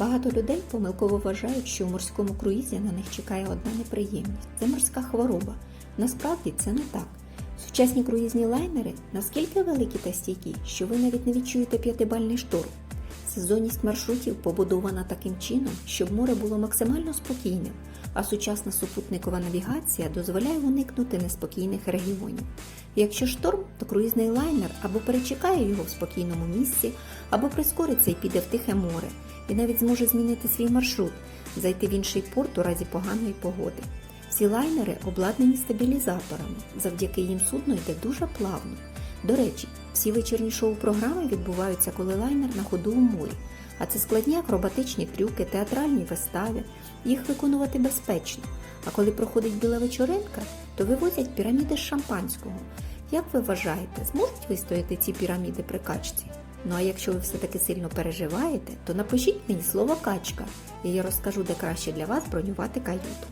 Багато людей помилково вважають, що у морському круїзі на них чекає одна неприємність це морська хвороба. Насправді це не так. Сучасні круїзні лайнери наскільки великі та стійкі, що ви навіть не відчуєте п'ятибальний шторм. Сезонність маршрутів побудована таким чином, щоб море було максимально спокійним, а сучасна супутникова навігація дозволяє уникнути неспокійних регіонів. Якщо шторм, то круїзний лайнер або перечекає його в спокійному місці, або прискориться і піде в тихе море, і навіть зможе змінити свій маршрут, зайти в інший порт у разі поганої погоди. Всі лайнери обладнані стабілізаторами, завдяки їм судно йде дуже плавно. До речі, всі вечірні шоу-програми відбуваються, коли лайнер на ходу у морі, а це складні акробатичні трюки, театральні вистави. Їх виконувати безпечно. А коли проходить біла вечоринка, то вивозять піраміди з шампанського. Як ви вважаєте, зможуть вистояти ці піраміди при качці? Ну а якщо ви все-таки сильно переживаєте, то напишіть мені слово качка, і я розкажу, де краще для вас бронювати каюту.